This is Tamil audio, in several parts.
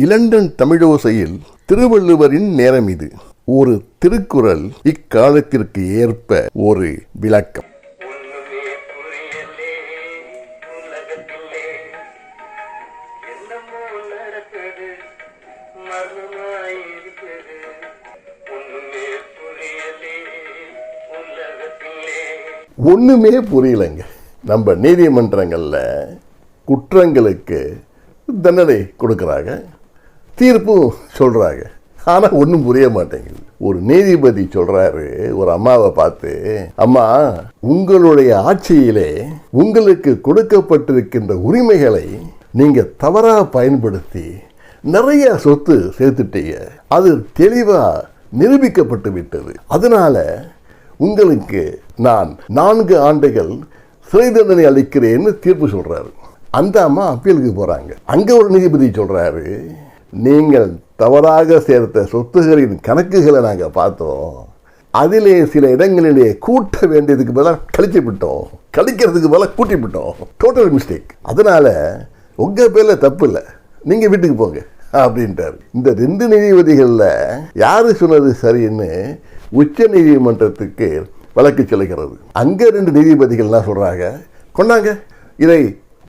இலண்டன் தமிழோசையில் திருவள்ளுவரின் நேரம் இது. ஒரு திருக்குறள் இக்காலத்திற்கு ஏற்ப ஒரு விளக்கம். ஒண்ணுமே புரியலைங்க. நம்ம நீதிமன்றங்கள்ல குற்றங்களுக்கு தண்டனை கொடுக்கறாங்க. தீர்ப்பும் சொல்றாங்க. ஆனா ஒன்றும் புரிய மாட்டேங்குது. ஒரு நீதிபதி சொல்றாரு ஒரு அம்மாவை பார்த்து அம்மா உங்களுடைய ஆட்சியிலே உங்களுக்கு கொடுக்கப்பட்டிருக்கின்ற உரிமைகளை நீங்க தவறா பயன்படுத்தி நிறைய சொத்து சேர்த்துட்டீங்க. அது தெளிவா நிரூபிக்கப்பட்டு விட்டது. அதனால உங்களுக்கு நான் நான்கு ஆண்டுகள் சிறை தண்டனை அளிக்கிறேன்னு தீர்ப்பு சொல்றாரு. அந்த அம்மா அப்பீலுக்கு போறாங்க. அங்க ஒரு நீதிபதி சொல்றாரு நீங்கள் தவறாக சேர்த்த சொத்துகளின் கணக்குகளை நாங்கள் பார்த்தோம். அதிலே சில இடங்களிலே கூட்ட வேண்டியதுக்கு பதிலாக கழிச்சு விட்டோம். கழிக்கிறதுக்கு பதிலாக கூட்டி விட்டோம். டோட்டல் மிஸ்டேக் அதனால் உங்கள் பேரில் தப்பு இல்லை. நீங்கள் வீட்டுக்கு போங்க அப்படின்ட்டார் இந்த ரெண்டு நீதிபதிகளில் யார் சொன்னது சரின்னு உச்ச நீதிமன்றத்துக்கு வழக்கு செல்கிறது. அங்கே ரெண்டு நீதிபதிகள்லாம் சொல்கிறாங்க கொண்டாங்க. இதை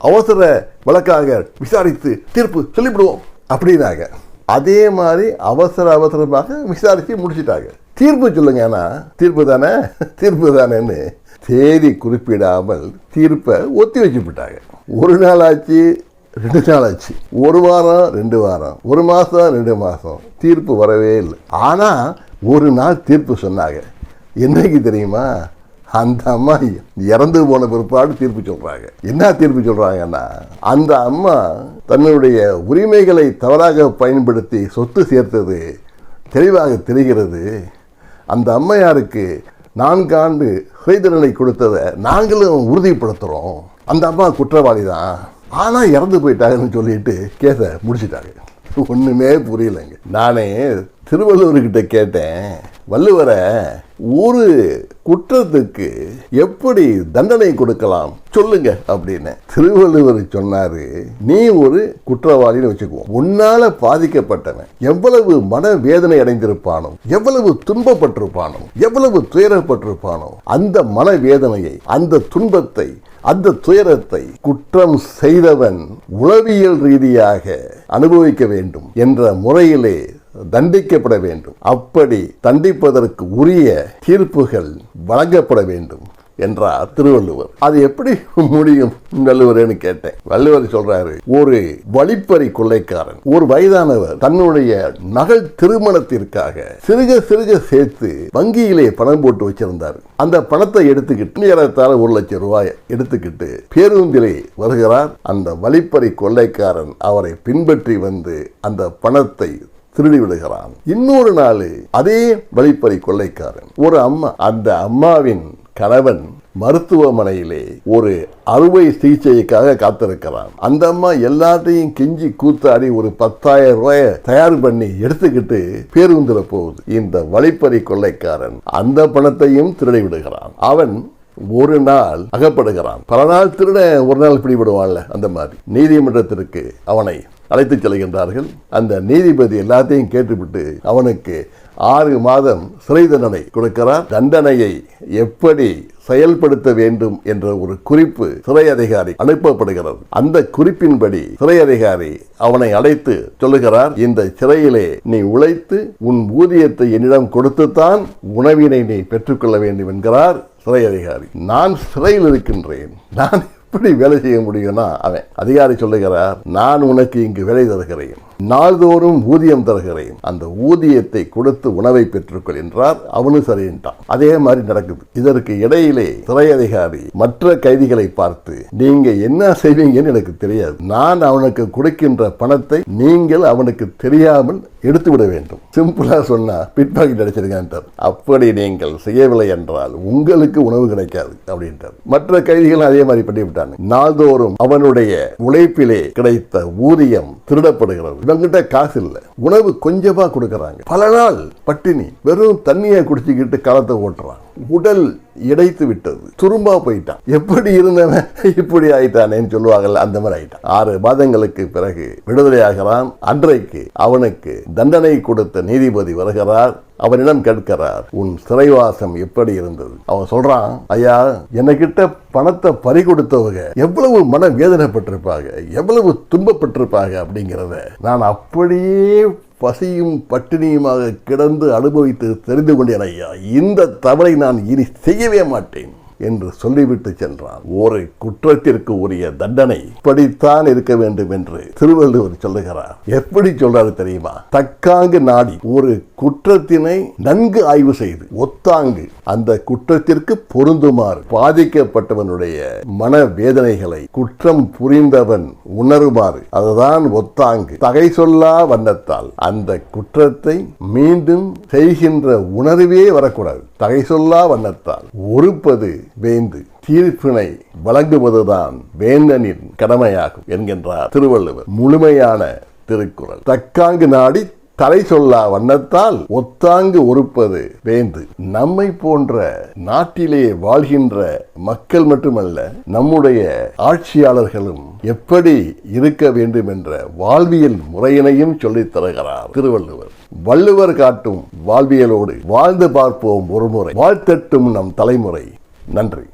அவசர வழக்காக விசாரித்து தீர்ப்பு சொல்லிவிடுவோம். அப்படின்னாங்க. அதே மாதிரி அவசர அவசரமாக விசாரித்து முடிச்சிட்டாங்க. தீர்ப்பு சொல்லுங்கன்னா தீர்ப்பு தானே? தீர்ப்பு தானேன்னு தேதி குறிப்பிடாமல் தீர்ப்பை ஒத்தி வச்சு விட்டாங்க. ஒரு நாள் ஆச்சு ரெண்டு நாள் ஆச்சு ஒரு வாரம் ரெண்டு வாரம். ஒரு மாதம் ரெண்டு மாதம் தீர்ப்பு வரவே இல்லை. ஆனால் ஒரு நாள் தீர்ப்பு சொன்னாங்க. என்னைக்கு தெரியுமா? அந்த அம்மா இறந்து போன பிற்பாடு தீர்ப்பு சொல்றாங்க. என்ன தீர்ப்பு சொல்றாங்கன்னா அந்த அம்மா தன்னுடைய உரிமைகளை தவறாக பயன்படுத்தி சொத்து சேர்த்தது தெளிவாக தெரிகிறது. அந்த அம்மையாருக்கு நான்காண்டு சிறை தண்டனை கொடுத்ததை நாங்களும் உறுதிப்படுத்துகிறோம் அந்த அம்மா குற்றவாளி தான் ஆனால் இறந்து போயிட்டாங்கன்னு சொல்லிட்டு கேஸை முடிச்சிட்டாங்க. ஒன்றுமே புரியலைங்க. நானே திருவள்ளுவர்கிட்ட கேட்டேன் வள்ளுவரை ஒரு குற்றத்துக்கு எப்படி தண்டனை கொடுக்கலாம்? சொல்லுங்க அப்படின்னு திருவள்ளுவர் சொன்னாரு நீ ஒரு குற்றவாளின்னு வச்சுக்குவோம். உன்னால பாதிக்கப்பட்டவன் எவ்வளவு மன வேதனை அடைந்திருப்பானோ எவ்வளவு துன்பப்பட்டிருப்பானோ எவ்வளவு துயரப்பட்டிருப்பானோ அந்த மன வேதனையை அந்த துன்பத்தை அந்த துயரத்தை குற்றம் செய்தவன் உளவியல் ரீதியாக அனுபவிக்க வேண்டும் என்ற முறையிலே தண்டிக்கப்பட வேண்டும். அப்படி தண்டிப்பதற்கு உரிய தீர்ப்புகள் வழங்கப்பட வேண்டும் என்றார் திருவள்ளுவர். அது எப்படி முடியும் வள்ளுவர்னு கேட்டேன். வள்ளுவர் சொல்றாரு ஒரு வழிப்பறி கொள்ளைக்காரன் ஒரு வயதானவர் தன்னுடைய மகள் திருமணத்திற்காக சிறுக சிறுக சேர்த்து வங்கியிலே பணம் போட்டு வச்சிருந்தார். அந்த பணத்தை எடுத்துக்கிட்டு ஏறத்தாழ ஒரு லட்சம் ரூபாய் எடுத்துக்கிட்டு பேருந்திலே வருகிறார். அந்த வழிப்பறி கொள்ளைக்காரன் அவரை பின்பற்றி வந்து அந்த பணத்தை திருடி விடுகிறான். இன்னொரு நாள் அதே வழிப்பறி கொள்ளைக்காரன். ஒரு அம்மா அந்த அம்மாவின் கணவன் மருத்துவமனையிலே ஒரு அறுவை சிகிச்சைக்காக காத்திருக்கிறான். அந்த அம்மா எல்லாத்தையும் கெஞ்சி கூத்தாடி ஒரு பத்தாயிரம் ரூபாய தயார் பண்ணி எடுத்துக்கிட்டு பேருந்துல போகுது. இந்த வழிப்பறி கொள்ளைக்காரன் அந்த பணத்தையும் திருடி விடுகிறான். அவன் ஒரு நாள் அகப்படுகிறான். பல நாள் திருட ஒரு நாள் பிடிபடுவான்ல அந்த மாதிரி. நீதிமன்றத்திற்கு அவனை அழைத்து செல்கின்றார்கள். அந்த நீதிபதி எல்லாத்தையும் கேட்டுவிட்டு அவனுக்கு ஆறு மாதம் சிறை தண்டனை கொடுக்கிறார். தண்டனையை எப்படி செயல்படுத்த வேண்டும் என்ற ஒரு குறிப்பு சிறை அதிகாரி அனுப்பப்படுகிறது. அந்த குறிப்பின்படி சிறை அதிகாரி அவனை அழைத்து சொல்லுகிறார் இந்த சிறையிலே நீ உழைத்து உன் ஊதியத்தை என்னிடம் கொடுத்துத்தான் உணவினை நீ பெற்றுக்கொள்ள வேண்டும் என்கிறார். சிறை அதிகாரி. நான் சிறையில் இருக்கின்றேன். நான் எப்படி வேலை செய்ய முடியும்னா அவன் அதிகாரி சொல்லுகிறார் நான் உனக்கு இங்கு வேலை தருகிறேன். நாள்தோறும் ஊதியம் தருகிறேன். அந்த ஊதியத்தை கொடுத்து உணவை பெற்றுக்கொள் என்றார் அவனும் சரின்ட்டான் அதே மாதிரி நடக்குது. இதற்கு இடையிலே சிறை அதிகாரி மற்ற கைதிகளை பார்த்து நீங்க என்ன செய்வீங்கன்னு எனக்கு தெரியாது. நான் அவனுக்கு கொடுக்கின்ற பணத்தை நீங்கள் அவனுக்கு தெரியாமல் எடுத்து விட வேண்டும். சிம்பிளா சொன்னா பிட் பாக்கெட் அடிச்சிருக்கான்ட்டார் அப்படி நீங்கள் செய்யவில்லை என்றால் உங்களுக்கு உணவு கிடைக்காது. அப்படின்றார் மற்ற கைதிகள் அதே மாதிரி பண்ணி விட்டாங்க நாள்தோறும் அவனுடைய உழைப்பிலே கிடைத்த ஊதியம் திருடப்படுகிறது. நம்மகிட்ட காசு இல்லை. உணவு கொஞ்சமா கொடுக்கறாங்க. பல நாள் பட்டினி வெறும் தண்ணியை குடிச்சுக்கிட்டு காலத்தை ஓட்டுறாங்க. உடல் இடைத்து விட்டது. துரும்பா போயிட்டான். எப்படி இருந்தவன்? இப்படி ஆயிட்டானேன்னு சொல்லுவாங்கல்ல அந்த மாதிரி ஆயிட்டான். ஆறு மாதங்களுக்கு பிறகு விடுதலையாகிறான். அன்றைக்கு அவனுக்கு தண்டனை கொடுத்த நீதிபதி வருகிறார். அவனிடம் கேட்கிறார் உன் சிறைவாசம் எப்படி இருந்தது? அவன் சொல்றான் ஐயா என்கிட்ட பணத்தை பறி கொடுத்தவங்க எவ்வளவு மன வேதனைப்பட்டிருப்பாங்க எவ்வளவு துன்பப்பட்டிருப்பாங்க அப்படிங்கிறத நான் அப்படியே பசியும் பட்டினியுமாக கிடந்து அனுபவித்து தெரிந்து கொண்டேன் ஐயா. இந்த தவறை நான் இனி செய்யவே மாட்டேன். என்று சொல்லிவிட்டு சென்றான். ஒரு குற்றத்திற்கு உரிய தண்டனை இப்படித்தான் இருக்க வேண்டும் என்று திருவள்ளுவர் சொல்லுகிறார். எப்படி சொல்றாரு தெரியுமா? தக்காங்கு நாடி ஒரு குற்றத்தினை நன்கு ஆய்வு செய்து ஒத்தாங்கு அந்த குற்றத்திற்கு பொருந்துமாறு பாதிக்கப்பட்டவனுடைய மன வேதனைகளை குற்றம் புரிந்தவன் உணருமாறு அதுதான் ஒத்தாங்கு. தகை சொல்லா வண்ணத்தால் அந்த குற்றத்தை மீண்டும் செய்கின்ற உணர்வே வரக்கூடாது. தகை சொல்லா வண்ணத்தால் ஒருப்பது வேந்து தீர்ப்பினை வழங்குவதுதான் வேந்தனின் கடமையாகும் என்கின்றார் திருவள்ளுவர். முழுமையான திருக்குறள். தக்காங்கு நாடி தலை சொல்லா வண்ணத்தால் ஒத்தாங்கு ஒருப்பது வேந்து. நம்மை போன்ற நாட்டிலே வாழ்கின்ற மக்கள் மட்டுமல்ல நம்முடைய ஆட்சியாளர்களும் எப்படி இருக்க வேண்டும் என்ற வாழ்வியல் முறையினையும் சொல்லித் தருகிறார் திருவள்ளுவர். வள்ளுவர் காட்டும் வாழ்வியலோடு வாழ்ந்து பார்ப்போம் ஒருமுறை. வாழ்த்தட்டும் நம் தலைமுறை. நன்றி.